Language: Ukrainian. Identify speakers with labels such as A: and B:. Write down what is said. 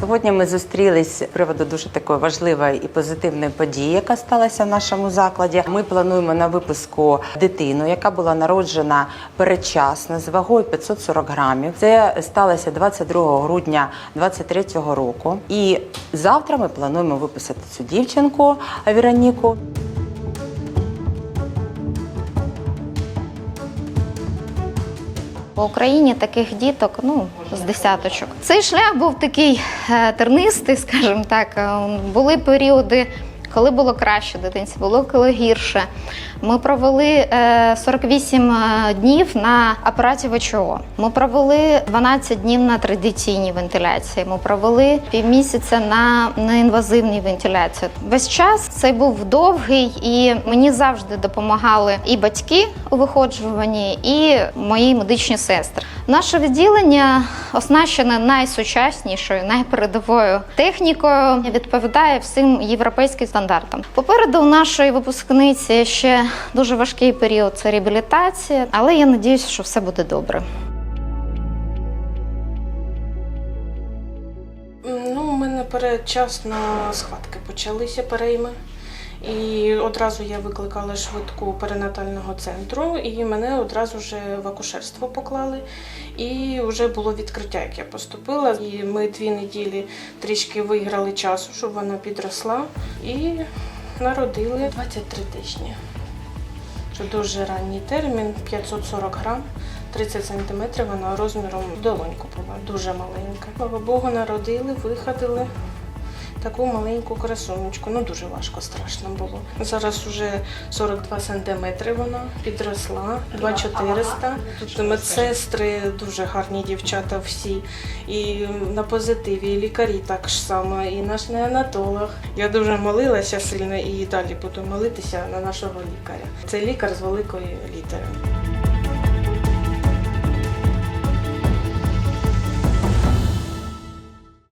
A: Сьогодні ми зустрілись з приводу дуже такої важливої і позитивної події, яка сталася в нашому закладі. Ми плануємо на випуску дитину, яка була народжена передчасно з вагою 540 грамів. Це сталося 22 грудня 2023 року. І завтра ми плануємо виписати цю дівчинку Вероніку.
B: По Україні таких діток ну з десяточок. Цей шлях був такий е, тернистий, скажімо так. Е, Були періоди, коли було краще дитинці, було коли гірше. Ми провели е, 48 днів на апараті ВЧО. Ми провели 12 днів на традиційній вентиляції. Ми провели півмісяця на неінвазивній вентиляції. Весь час цей був довгий, і мені завжди допомагали і батьки у виходжуванні, і мої медичні сестри. Наше відділення оснащене найсучаснішою, найпередовою технікою, відповідає всім європейським стандартам. Попереду у нашої випускниці ще дуже важкий період це реабілітація, але я надіюся, що все буде добре.
C: Ну, у мене передчасно схватки почалися перейми. І одразу я викликала швидку перинатального центру, і мене одразу вже в акушерство поклали. І вже було відкриття, як я поступила. І ми дві неділі трішки виграли часу, щоб вона підросла. І народили 23 тижні. Це дуже ранній термін, 540 грам. 30 сантиметрів вона розміром долоньку була, дуже маленька. Слава Богу, народили, виходили таку маленьку красунечку. Ну дуже важко, страшно було. Зараз вже 42 сантиметри вона підросла, 2400. Тут медсестри дуже гарні дівчата всі. І на позитиві, і лікарі так ж само, і наш неонатолог. Я дуже молилася сильно і далі буду молитися на нашого лікаря. Це лікар з великої літери.